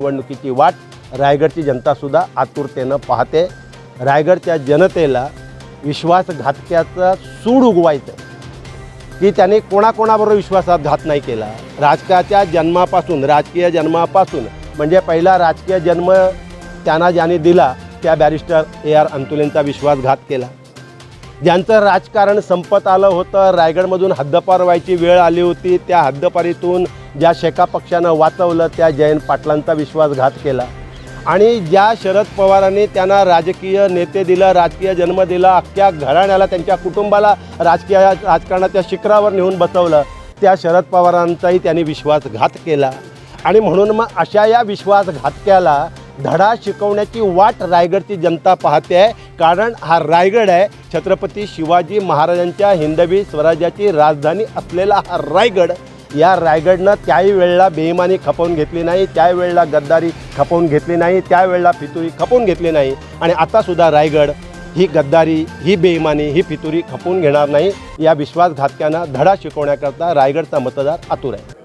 निवडणुकीची वाट रायगडची जनतासुद्धा आतुरतेनं पाहते. रायगडच्या जनतेला विश्वासघातक्याचा सूड उगवायचं की त्याने कोणाकोणाबरोबर विश्वासघात नाही केला. राजकारणाच्या जन्मापासून राजकीय जन्मापासून म्हणजे पहिला राजकीय जन्म त्यांना ज्याने दिला त्या बॅरिस्टर ए आर अंतुलेंचा विश्वासघात केला. ज्यांचं राजकारण संपत आलं होतं रायगडमधून हद्दपार व्हायची वेळ आली होती त्या हद्दपारीतून ज्या शेका पक्षानं वाचवलं त्या जयंत पाटलांचा विश्वासघात केला. आणि ज्या शरद पवारांनी त्यांना राजकीय नेते दिलं राजकीय जन्म दिला अख्ख्या घराण्याला त्यांच्या कुटुंबाला राजकीय राजकारणाच्या शिखरावर नेऊन बसवलं त्या शरद पवारांचाही त्यांनी विश्वासघात केला. आणि म्हणून मग अशा या विश्वासघातक्याला धडा शिकवण्याची वाट रायगडची जनता पाहते आहे. कारण हा रायगड आहे. छत्रपती शिवाजी महाराजांच्या हिंदवी स्वराज्याची राजधानी असलेला हा रायगड. या रायगडनं त्याही वेळेला बेईमानी खपवून घेतली नाही त्यावेळेला गद्दारी खपवून घेतली नाही त्यावेळेला फितुरी खपवून घेतली नाही. आणि आतासुद्धा रायगड ही गद्दारी ही बेईमानी ही फितुरी खपवून घेणार नाही. या विश्वासघातक्यांना धडा शिकवण्याकरता रायगडचा मतदार आतुर आहे.